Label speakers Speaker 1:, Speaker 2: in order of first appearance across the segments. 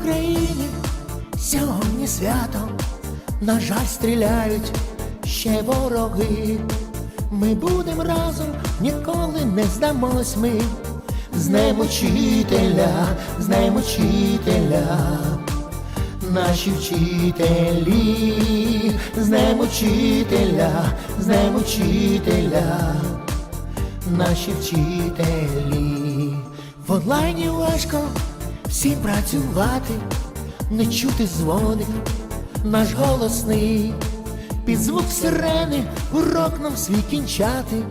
Speaker 1: Україні сьогодні свято, на жаль, стріляють ще вороги. Ми будем разом, ніколи не здамось ми. З Днем учителя, з Днем учителя, наші вчителі, з Днем учителя, з учителя, наші вчителі. В онлайні важко всім працювати, не чути дзвоник, наш голосний, під звук сирени урок нам свій кінчати.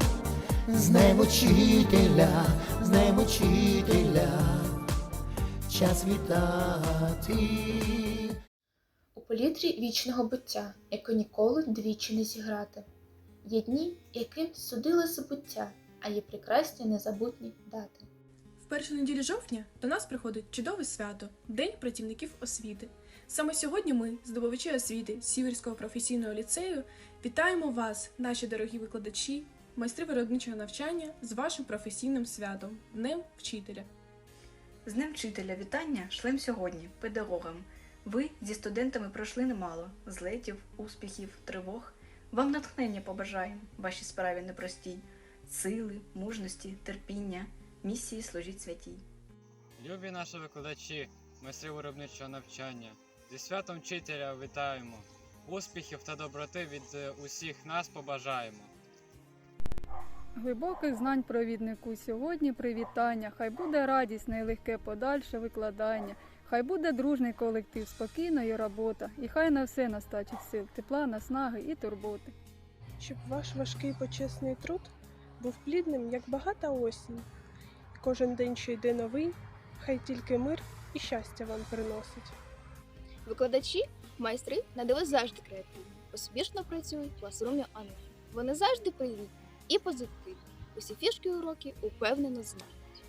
Speaker 1: З учителя, з Днем учителя, час вітати.
Speaker 2: У політрі вічного буття, яке ніколи двічі не зіграти. Є дні, яким судили забуття, а є прекрасні незабутні дати.
Speaker 3: Першу неділю жовтня до нас приходить чудове свято День працівників освіти. Саме сьогодні ми, здобувачі освіти Сіверського професійного ліцею, вітаємо вас, наші дорогі викладачі, майстри виробничого навчання з вашим професійним святом Днем Вчителя.
Speaker 4: З Днем вчителя вітання шлем сьогодні педагогам. Ви зі студентами пройшли немало злетів, успіхів, тривог. Вам натхнення побажаємо вашій справі непростій, сили, мужності, терпіння, місії служіть святій.
Speaker 5: Любі наші викладачі, майстри виробничого навчання, зі святом вчителя вітаємо. Успіхів та доброти від е, усіх нас побажаємо.
Speaker 6: Глибоких знань провіднику сьогодні привітання. Хай буде радісне і легке подальше викладання. Хай буде дружний колектив, спокійної робота, і хай на все настачить сил, тепла, наснаги і турботи.
Speaker 7: щоб ваш важкий почесний труд був плідним, як багата осінь. Кожен день, що йде новий, хай тільки мир і щастя вам приносить.
Speaker 8: Викладачі, майстри на диво завжди креативні, успішно працюють в класрумі онлайн. Вони завжди привітні і позитивні. Усі фішки уроки упевнено знають.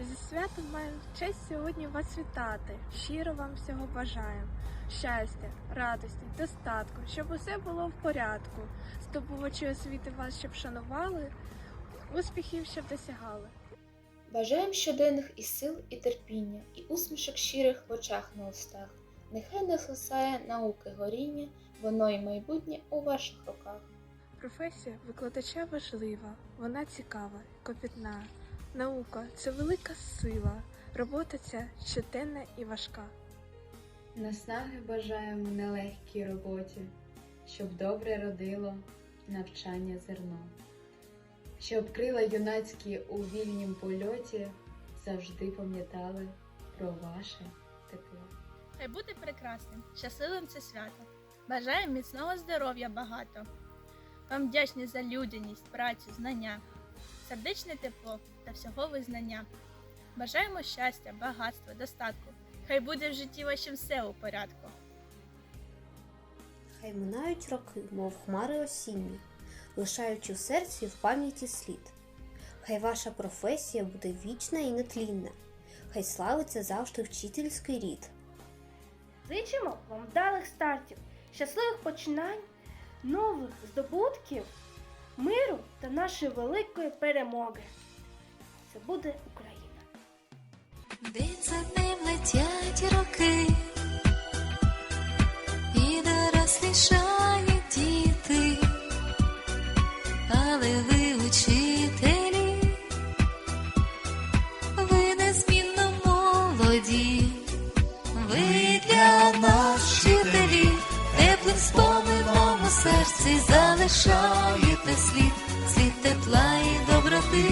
Speaker 9: Зі святом маємо честь сьогодні вас вітати. Щиро вам всього бажаємо. Щастя, радості, достатку, щоб усе було в порядку. Здобувачі освіти вас щоб шанували, успіхів щоб досягали.
Speaker 2: Бажаємо щоденних і сил, і терпіння, і усмішок щирих в очах на устах. Нехай не згасає науки горіння, воно і майбутнє у ваших руках.
Speaker 9: Професія викладача важлива, вона цікава, копітна. Наука це велика сила, робота ця щоденна і важка.
Speaker 10: Наснаги бажаємо нелегкій роботі, щоб добре родило навчання зерно, щоб крила юнацькі у вільнім польоті завжди пам'ятали про ваше тепло.
Speaker 11: Хай буде прекрасним, щасливим це свято. Бажаємо міцного здоров'я багато. Вам вдячні за людяність, працю, знання, сердечне тепло та всього визнання. Бажаємо щастя, багатства, достатку. Хай буде в житті вашім все у порядку.
Speaker 12: Хай минають роки, мов хмари осінні, лишаючи в серці в пам'яті слід. Хай ваша професія буде вічна і нетлінна, хай славиться завжди вчительський рід.
Speaker 9: Зичимо вам вдалих стартів, щасливих починань, нових здобутків, миру та нашої великої перемоги. Це буде Україна.
Speaker 13: День за днем летять роки, і дорослішають серці залишаєте слід, світ тепла і доброти,